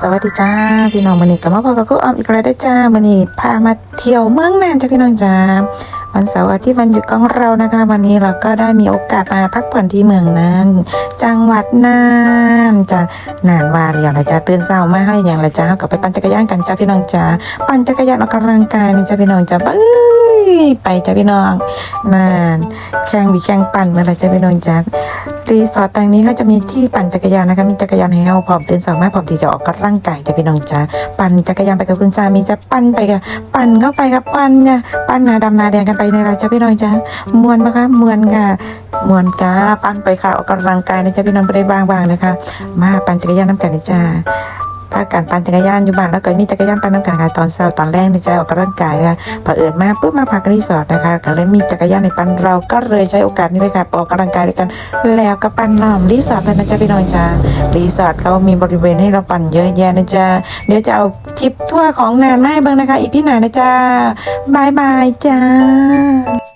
สวัสดีจ้าพี่น้องมื้อนี้ก็มาพบกับกูออมอีกแล้วเด้จ้ามื้อนี้พามาเที่ยวเมืองน่านจ้าพี่น้องจ้าวันเสาร์อาทิตย์วันหยุดของเรานะคะ วันนี้เราก็ได้มีโอกาสมาพักผ่อนที่เมืองน่านจังหวัดน่านจ้าน่านว่าอย่างไรจ้าตื่นเช้ามาให้อย่างไรจ้าก็ไปปั่นจักรยานกันจ้าพี่น้องจ้าปั่นจักรยานออกกำลังกายนี่จ้าพี่น้องจ้าไปไปจ้าพี่น้องน่านแข่งวิแข่งปั่นเมื่อไรจ้าพี่น้องจ้า รีสอร์ททางนี้ก็จะมีที่ปั่นจักรยานนะคะ มีจักรยานให้เราพร้อมตื่นสามารถพร้อมที่จะออกกำลังกายจะพี่น้องจ้าปั่นจักรยานไปกับคุณจ้ามีจะปั่นไปกับปั่นเข้าไปกับปั่นเนี่ยปั่นนาดำนาแดงกันไปในราจ้าพี่น้องจ้ามวนปะคะมวนค่ะมวนจ้าปั่นไปค่ะออกกำลังกายนะจ้าพี่น้องไปได้บางๆนะคะ มาปั่นจักรยานน้ำกันนะจ้า พากันปั่นจักรยานอยู่บ้านแล้วก็มีจักรยานปั่นน้ำกันค่ะตอนเช้าตอนแรกนี่จออกกำลังกายค่ะพอเอิญมาปุ๊บมาพักรีสอร์ทนะคะก็เลยมีจักรยานในปั่นเราก็เลยใช้โอกาสนี้เลยค่ะออกกำลังกายด้วยกัน แล้วก็ปั่นล้อมรีสอร์ทเลยนะจ๊ะพี่น้องจ้ารีสอร์ทเขามีบริเวณให้เราปั่นเยอะแยะนะจ๊ะเดี๋ยวจะเอาทริปทั่วของนานมาให้เบิ่งนะคะอีพี่หนานะจ๊ะบายบายจ้า